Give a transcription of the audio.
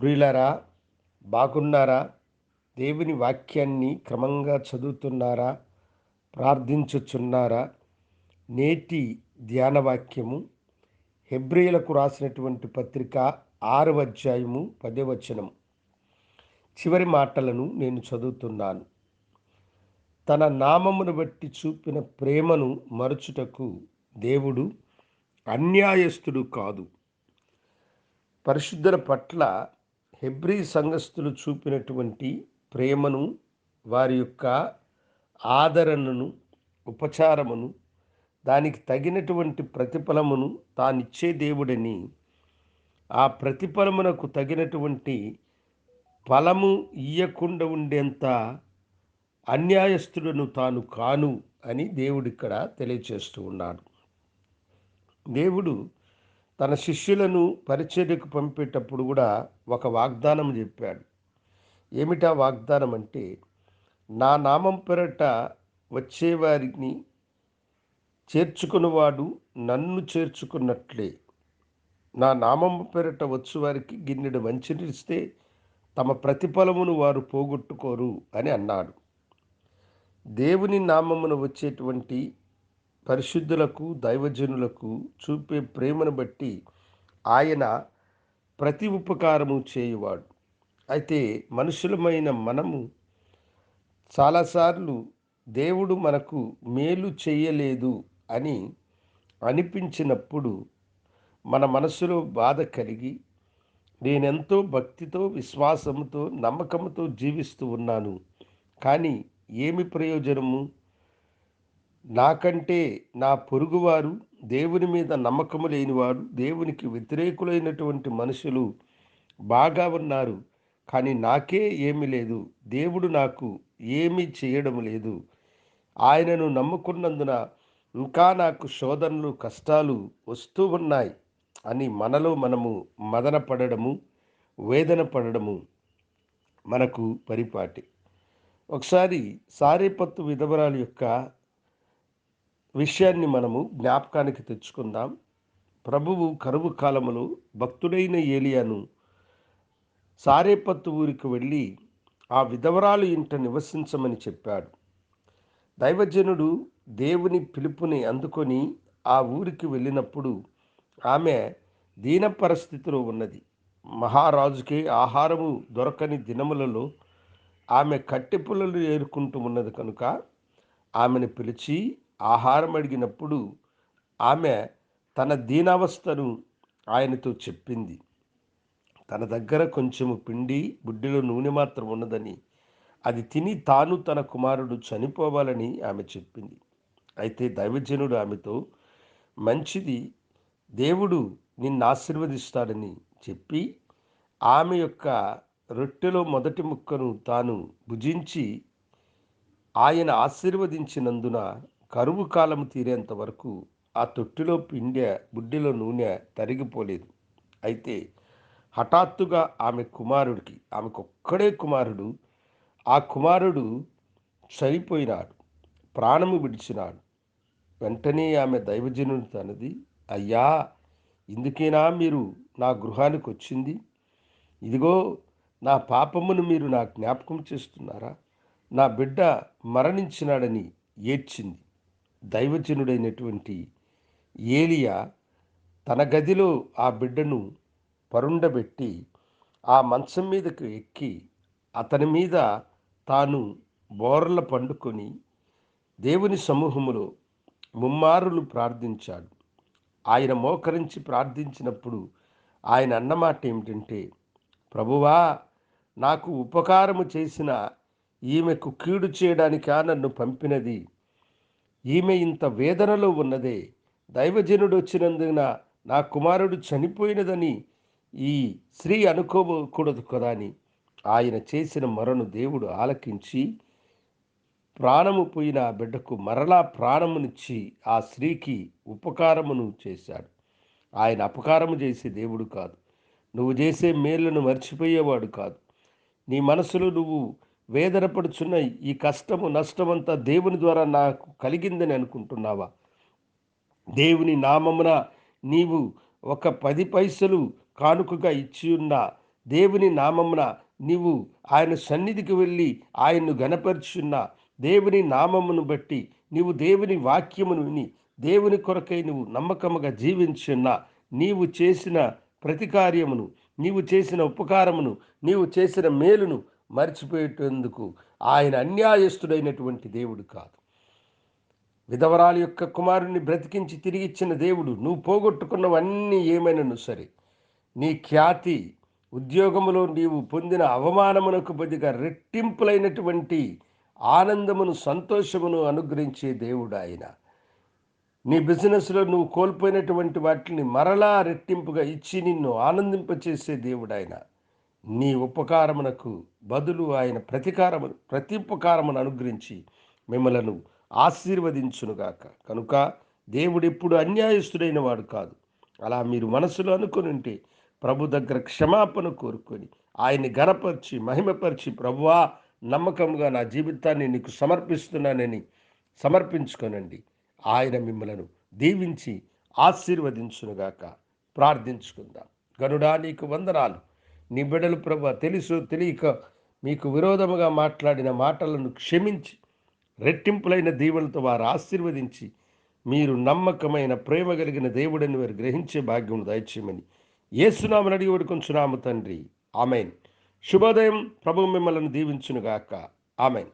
ప్రియులరా బాగున్నారా? దేవుని వాక్యాన్ని క్రమంగా చదువుతున్నారా? ప్రార్థించుచున్నారా? నేటి ధ్యానవాక్యము హెబ్రియులకు రాసినటువంటి పత్రిక ఆరవ అధ్యాయము పదవచనం చివరి మాటలను నేను చదువుతున్నాను. తన నామమును బట్టి చూపిన ప్రేమను మరచుటకు దేవుడు అన్యాయస్తుడు కాదు. పరిశుద్ధుల పట్ల హెబ్రీ సంఘస్థులు చూపినటువంటి ప్రేమను వారి యొక్క ఆదరణను ఉపచారమును దానికి తగినటువంటి ప్రతిఫలమును తానిచ్చే దేవుడని ఆ ప్రతిఫలమునకు తగినటువంటి ఫలము ఇయ్యకుండా ఉండేంత అన్యాయస్తుడను తాను కాను అని దేవుడు ఇక్కడ తెలియచేస్తూ ఉన్నాడు. దేవుడు తన శిష్యులను పరిచర్యకు పంపేటప్పుడు కూడా ఒక వాగ్దానం చెప్పాడు. ఏమిటా వాగ్దానం అంటే నా నామం పెరట వచ్చేవారిని చేర్చుకున్నవాడు నన్ను చేర్చుకున్నట్లే. నా నామం పెరట వచ్చేవారికి గిన్నెడు మంచినిస్తే తమ ప్రతిఫలమును వారు పోగొట్టుకోరు అని అన్నాడు. దేవుని నామమున వచ్చేటువంటి పరిశుద్ధులకు దైవజనులకు చూపే ప్రేమను బట్టి ఆయన ప్రతి ఉపకారము చేయువాడు. అయితే మనుషులమైన మనము చాలాసార్లు దేవుడు మనకు మేలు చేయలేదు అని అనిపించినప్పుడు మన మనసులో బాధ కలిగి నేనెంతో భక్తితో విశ్వాసంతో నమ్మకంతో జీవిస్తూ ఉన్నాను. కానీ ఏమి ప్రయోజనము? నాకంటే నా పొరుగువారు దేవుని మీద నమ్మకము లేనివారు దేవునికి వ్యతిరేకులైనటువంటి మనుషులు బాగా ఉన్నారు. కానీ నాకే ఏమి లేదు. దేవుడు నాకు ఏమీ చేయడం లేదు. ఆయనను నమ్ముకున్నందున ఇంకా నాకు శోధనలు కష్టాలు వస్తూ ఉన్నాయి అని మనలో మనము మదన పడడము వేదన పడడము మనకు పరిపాటి. ఒకసారి సారేపత్తు విధవరాలు యొక్క విషయాన్ని మనము జ్ఞాపకానికి తెచ్చుకుందాం. ప్రభువు కరువు కాలములో భక్తుడైన ఏలియాను సారేపత్తు ఊరికి వెళ్ళి ఆ విధవరాలు ఇంట నివసించమని చెప్పాడు. దైవజనుడు దేవుని పిలుపుని అందుకొని ఆ ఊరికి వెళ్ళినప్పుడు ఆమె దీన పరిస్థితిలో ఉన్నది. మహారాజుకి ఆహారము దొరకని దినములలో ఆమె కట్టెపుల్లలు ఏరుకుంటూ ఉన్నది కనుక ఆమెను పిలిచి ఆహారం అడిగినప్పుడు ఆమె తన దీనావస్థను ఆయనతో చెప్పింది. తన దగ్గర కొంచెము పిండి బుడ్డిలో నూనె మాత్రం ఉన్నదని అది తిని తాను తన కుమారుడు చనిపోవాలని ఆమె చెప్పింది. అయితే దైవజనుడు ఆమెతో మంచిది దేవుడు నిన్ను ఆశీర్వదిస్తాడని చెప్పి ఆమె యొక్క రొట్టెలో మొదటి ముక్కను తాను భుజించి ఆయన ఆశీర్వదించినందున కరువు కాలం తీరేంత వరకు ఆ తొట్టిలో పిండె బుడ్డిలో నూనె తరిగిపోలేదు. అయితే హఠాత్తుగా ఆమె కుమారుడికి ఆమెకు ఒక్కడే కుమారుడు ఆ కుమారుడు చనిపోయినాడు ప్రాణము విడిచినాడు. వెంటనే ఆమె దైవజనుడు తనది అయ్యా ఇందుకేనా మీరు నా గృహానికి వచ్చింది? ఇదిగో నా పాపమును మీరు నా జ్ఞాపకం చేస్తున్నారా? నా బిడ్డ మరణించినాడని ఏడ్చింది. దైవజనుడైనటువంటి ఏలియా తన గదిలో ఆ బిడ్డను పరుండబెట్టి ఆ మంచం మీదకు ఎక్కి అతని మీద తాను బోర్ల పండుకొని దేవుని సమూహములో ముమ్మారులు ప్రార్థించాడు. ఆయన మోకరించి ప్రార్థించినప్పుడు ఆయన అన్నమాట ఏమిటంటే ప్రభువా నాకు ఉపకారము చేసిన ఈమెకు కీడు చేయడానికా నన్ను పంపినది? ఈమె ఇంత వేదనలో ఉన్నదే. దైవజనుడు వచ్చినందున నా కుమారుడు చనిపోయినదని ఈ స్త్రీ అనుకోకూడదు కదా అని ఆయన చేసిన మరను దేవుడు ఆలకించి ప్రాణము పోయిన ఆ బిడ్డకు మరలా ప్రాణమునిచ్చి ఆ స్త్రీకి ఉపకారమును చేశాడు. ఆయన అపకారము చేసే దేవుడు కాదు. నువ్వు చేసే మేళ్ళను మర్చిపోయేవాడు కాదు. నీ మనసులో నువ్వు వేదనపడుచున్న ఈ కష్టము నష్టమంతా దేవుని ద్వారా నాకు కలిగిందని అనుకుంటున్నావా? దేవుని నామమున నీవు ఒక పది పైసలు కానుకగా ఇచ్చి ఉన్న దేవుని నామమున నీవు ఆయన సన్నిధికి వెళ్ళి ఆయన్ను గనపరుచున్న దేవుని నామమును బట్టి నీవు దేవుని వాక్యమును విని దేవుని కొరకై నువ్వు నమ్మకముగా జీవించున్న నీవు చేసిన ప్రతికార్యమును నీవు చేసిన ఉపకారమును నీవు చేసిన మేలును మర్చిపోయేటందుకు ఆయన అన్యాయస్తుడైనటువంటి దేవుడు కాదు. విధవరాలు యొక్క కుమారుణ్ణి బ్రతికించి తిరిగిచ్చిన దేవుడు నువ్వు పోగొట్టుకున్నవన్నీ ఏమైనను సరే. నీ ఖ్యాతి ఉద్యోగములో నీవు పొందిన అవమానమునకు బదిగా రెట్టింపులైనటువంటి ఆనందమును సంతోషమును అనుగ్రహించే దేవుడు ఆయన. నీ బిజినెస్లో నువ్వు కోల్పోయినటువంటి వాటిని మరలా రెట్టింపుగా ఇచ్చి నిన్ను ఆనందింపచేసే దేవుడు ఆయన. నీ ఉపకారమునకు బదులు ఆయన ప్రతికారము ప్రతిపకారమును అనుగ్రహించి మిమ్మలను ఆశీర్వదించునుగాక. కనుక దేవుడు ఎప్పుడు అన్యాయస్తుడైన వాడు కాదు. అలా మీరు మనసులో అనుకుని ఉంటే ప్రభు దగ్గర క్షమాపణ కోరుకొని ఆయన్ని గనపరిచి మహిమపరిచి ప్రభువా నమ్మకంగా నా జీవితాన్ని నీకు సమర్పిస్తున్నానని సమర్పించుకోనండి. ఆయన మిమ్మలను దీవించి ఆశీర్వదించునుగాక. ప్రార్థించుకుందాం. గనుడా నీకు వందనాలు. నీ బిడ్డలు ప్రభు తెలుసు తెలియక మీకు విరోధముగా మాట్లాడిన మాటలను క్షమించి రెట్టింపులైన దీవులతో వారు ఆశీర్వదించి మీరు నమ్మకమైన ప్రేమ కలిగిన దేవుడని వారు గ్రహించే భాగ్యం దయచేయమని ఏసునామని అడిగి వేడుకొంచున్నాము తండ్రి. ఆమెన్. శుభోదయం. ప్రభు మిమ్మల్ని దీవించునుగాక. ఆమెన్.